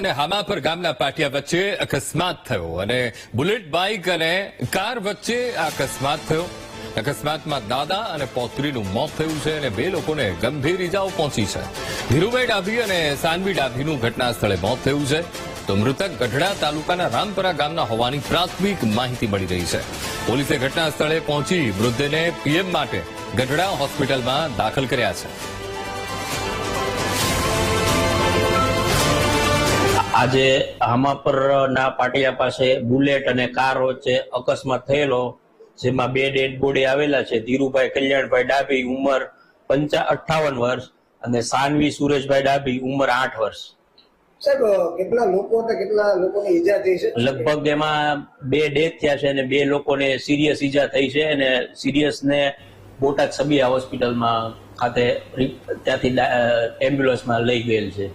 અને હામાપર ગામના પાટિયા વચ્ચે અકસ્માત થયો અને બુલેટ, બાઇક અને કાર વચ્ચે અકસ્માત થયો. અકસ્માતમાં દાદા અને પૌત્રીનું મોત થયું છે અને બે લોકોને ગંભીર ઇજાઓ પહોંચી છે. ધીરુભાઈ ડાભી અને સાનવી ડાભીનું ઘટના સ્થળે મોત થયું છે. તો મૃતક ગઢડા તાલુકાના રામપરા ગામના હોવાની પ્રાથમિક માહિતી મળી રહી છે. પોલીસે ઘટના સ્થળે પહોંચી મૃતદેહને પીએમ માટે ગઢડા હોસ્પિટલમાં દાખલ કર્યા છે. આજે હામાપરના પાટિયા પાસે બુલેટ અને કાર વચ્ચે અકસ્માત થયેલો જેમાં બે ડેડ બોડી આવેલા છે. ધીરુભાઈ કલ્યાણભાઈ ડાભી ઉંમર પંચા અઠ્ઠાવન વર્ષ અને સાનવી સુરેશભાઈ ડાભી ઉંમર આઠ વર્ષ. સાહેબ કેટલા લોકો કેટલા લોકોને ઈજા થઈ છે? લગભગ એમાં બે ડેથ થયા છે અને બે લોકોને સિરિયસ ઈજા થઈ છે અને સિરિયસ ને બોટાદ સબિયા હોસ્પિટલમાં ખાતે ત્યાંથી એમ્બ્યુલન્સમાં લઈ ગયેલ છે.